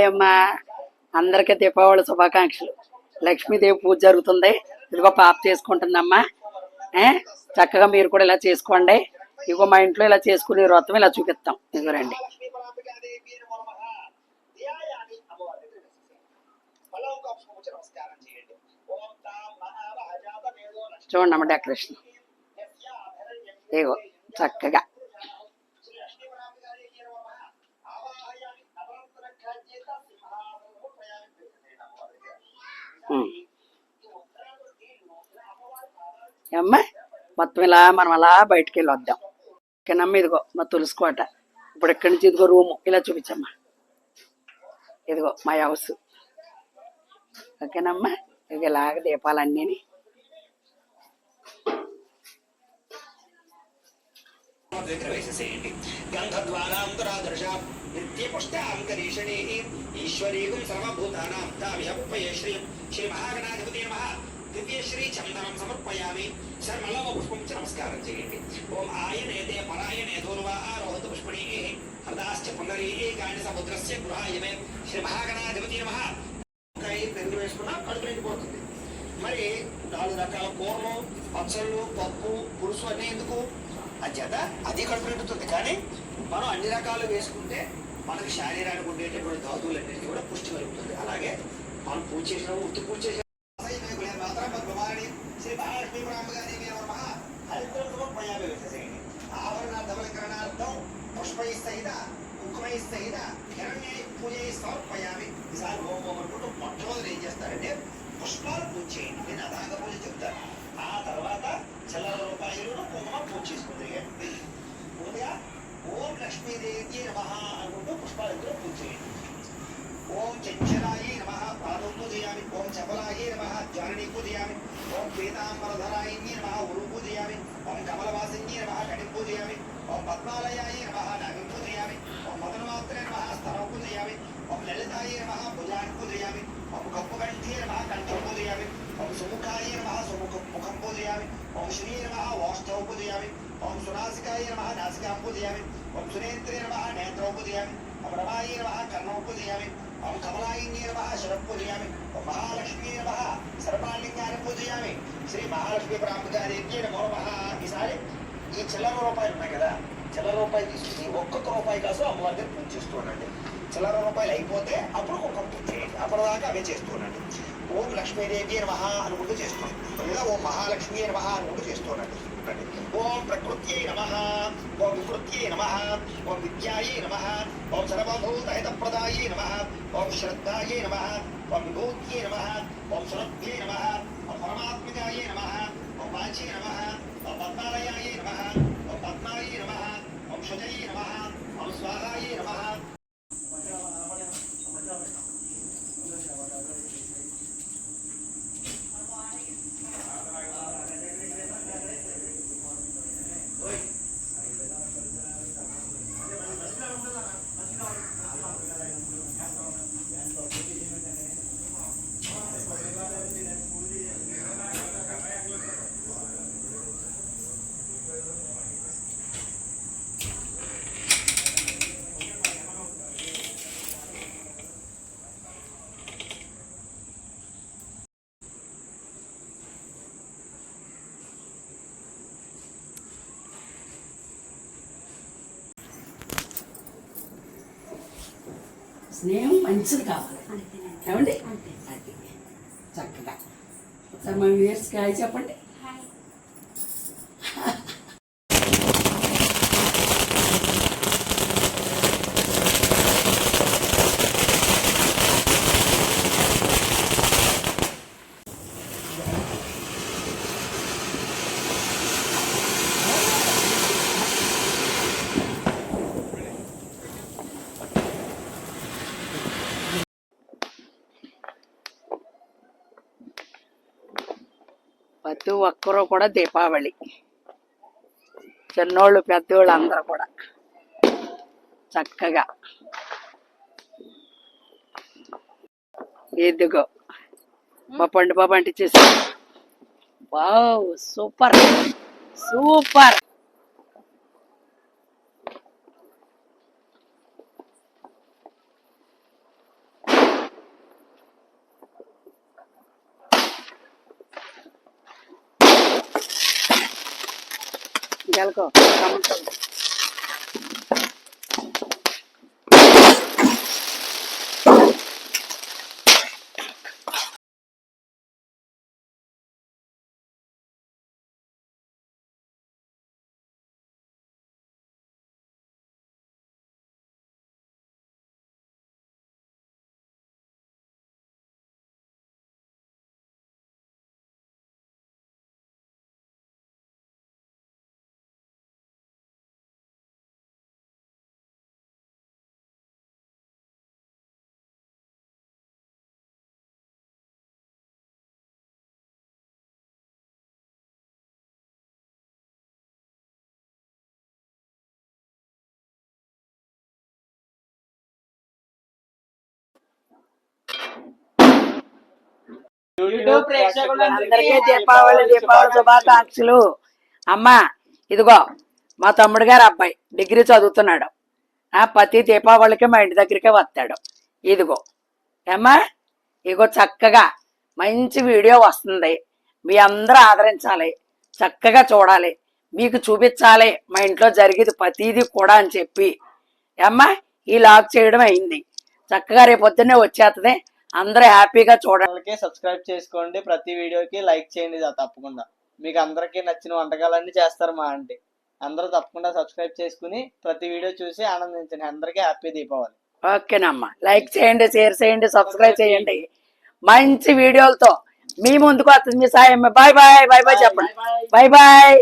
Hi అమ్మా అందరికీ దీపావళి శుభాకాంక్షలు. లక్ష్మీదేవి పూజ జరుగుతుంది. ఇదిగో పాప చేసుకుంటుందమ్మా. చక్కగా మీరు కూడా ఇలా చేసుకోండి. ఇదిగో మా ఇంట్లో ఇలా చేసుకునే వ్రతం ఇలా చూపిస్తాం. ఇదిగో రండి. చూడండి అమ్మ డెకరేషన్ ఇగో చక్కగా. అమ్మా మొత్తం ఇలా మనం అలా బయటికి వెళ్ళి వద్దాం ఓకేనమ్మా ఇదిగో మా తులసి కోట ఇప్పుడు ఎక్కడి నుంచి ఇదిగో రూము? ఇలా చూపించమ్మా. ఇదిగో మా హౌస్. ఓకేనమ్మా ఇక ఇలాగ దీపాలన్నీ దగ్గర వేసేసేయండి గంధద్వారాంతరాదర్శ నిత్యపుష్టాం కరీషణే ఈశ్వరీకం సర్వభూతానాం తామిహపయే శ్రీ శ్రీ మహాగణాధిపతి నమ దివ్యశ్రీ చందనం సమర్పయామి శర్మలవ పుష్పం చ నమస్కారం చేయండి ఓం ఆయనేతే పరాయణే ధూర్వా ఆరోహత పుష్పణీ హృదాశ్చ పునరీ కాణి సముద్రస్య గృహాయమే శ్రీ మహాగణాధిపతి నమ పెరుగు వేసుకున్నా కడుపు నిండిపోతుంది మరి నాలుగు రకాల కూరలు పచ్చళ్ళు పప్పు పులుసు అన్నీ ఎందుకు? అంచేత అది కడుపు కానీ మనం అన్ని రకాలు వేసుకుంటే మనకి శారీరానికి ఉండేటటువంటి ధాతువులన్నిటికీ కూడా పుష్టి కలుగుతుంది. అలాగే మనం పూజ చేసిన ఉత్తి పూజ చేసిన శ్రీ మహాలక్ష్మీ బ్రాహ్మగారి హరిద్రమయాభి వేసేసేయండి ఆభరణ ధవలకరణార్థం పుష్పై సహిత కుంకుమై సహిత హిరణ్య పూజ సమర్పయామి. ఈసారి హోమం అనుకుంటూ మొట్టమొదటి ఏం చేస్తారంటే పుష్పాలు పూజ చేయండి. నేను అదాంగ పూజ చెప్తాను. ఆ తర్వాత చిల్లర రూపాయలు కుంకుమ పూజ చేసుకుంది ముందుగా ఓం లక్ష్మీదేవి నమ అనుకుంటూ పుష్పాలు ఇద్దరు పూజ చేయండి ఓం చంచలాయే నమ పాదం పూజయామి ఓం చపలాయే నమ జానని పూజయామి ఓం పీతాంబరధరాయణ్యే నమ ఉరు పూజయామి ఓం కమలవాసిన్యే నమ కటిం పూజయామి ఓం పద్మాలయాయే నమ నాగం పూజయామి ఓం మదనమాత్రే నమ స్తరం పూజయామి ఓం లలితాయే నమ భుజాన్ని పూజయామి ఓం కప్పుకంఠే నమ కంఠం పూజయామి ఓం సుముఖాయే నమ సుముఖ ముఖం పూజయామి ఓం శ్రీ నమ ఓష్టౌ పూజయామి ఓం సునాసికాయ నమ నాసికాం పూజయామి ఓం సునేత్రే నమ నేత్రౌ పూజయామి ఓం రమాయే నమ కర్ణౌ పూజయామి ఓం కమలాయిన్యే నమ శిరం పూజయామి ఓం మహాలక్ష్మీ నమ సర్వాలింగాన్ని పూజయామి శ్రీ మహాలక్ష్మి ప్రాంతకార్యే నమో నమ ఈసారి ఈ చిల్లర రూపాయలు ఉన్నాయి కదా చిల్లర రూపాయలు తీసుకుని ఒక్కొక్క రూపాయి కోసం అమ్మవారి దగ్గర పూజ చేస్తూ ఉండండి చిల్లర రూపాయలు అయిపోతే అప్పుడు ఒక్కొక్క పూజ చేయండి అప్పటిదాకా అవే చేస్తూ ఉండండి ఓం లక్ష్మీదేవి మహా అనుకుంటూ చేస్తున్నాడు లేదా ఓం మహాలక్ష్మీ నమ అనుకుంటూ చేస్తున్నాడు ఓం ప్రకృత్యై నమ ఓం వికృత్యై నమ ఓం విద్యాయై నమ ఓం సర్వభూతహితప్రదాయై నమ ఓం శ్రద్ధాయై నమ ఓం విభూత్యై నమ ఓం సురభ్యై నమ ఓం పరమాత్మికాయై నమ ఓం వాచై నమ ఓం పద్మాలయాయై స్నేహం మంచిది కావాలి. ఏమండి? చక్కగా. ఒకసారి మా వ్యూయర్స్కి హాయ్ చెప్పండి. ప్రతి ఒక్కరూ కూడా దీపావళి. చిన్నోళ్ళు పెద్దోళ్ళు అందరూ కూడా. చక్కగా. ఎదుగో మా పండు బాబు అంటే చేసి వావ్ సూపర్. సూపర్. গেলকো কেমন అందరికీ దీపావళి దీపావళి శుభాకాంక్షలు. అమ్మా ఇదిగో మా తమ్ముడు గారు అబ్బాయి డిగ్రీ చదువుతున్నాడు. ఆ ప్రతి దీపావళికి మా ఇంటి దగ్గరికే వస్తాడు. ఇదిగో ఏమ్మా ఇగో చక్కగా మంచి వీడియో వస్తుంది. మీ అందరూ ఆదరించాలి చక్కగా చూడాలి మీకు చూపించాలి మా ఇంట్లో జరిగేది ప్రతిదీ కూడా అని చెప్పి. ఏమ్మా ఈ లాగ్ చేయడం అయింది. చక్కగా రేపు పొద్దున్నే వచ్చేస్తుంది అందరూ హ్యాపీగా చూడండి. సబ్స్క్రైబ్ చేసుకోండి. ప్రతి వీడియోకి లైక్ చేయండి. తప్పకుండా. మీకు అందరికీ నచ్చిన వంటకాలన్నీ చేస్తారు మా ఆంటీ. అందరూ తప్పకుండా సబ్స్క్రైబ్ చేసుకుని ప్రతి వీడియో చూసి ఆనందించండి. అందరికీ హ్యాపీ దీపావళి. ఓకేనమ్మా లైక్ చేయండి షేర్ చేయండి సబ్స్క్రైబ్ చేయండి. మంచి వీడియోలతో మీ ముందుకు వస్తుంది మీ సాయం బాయ్ బాయ్ బాయ్ బాయ్ చెప్పండి. Bye bye.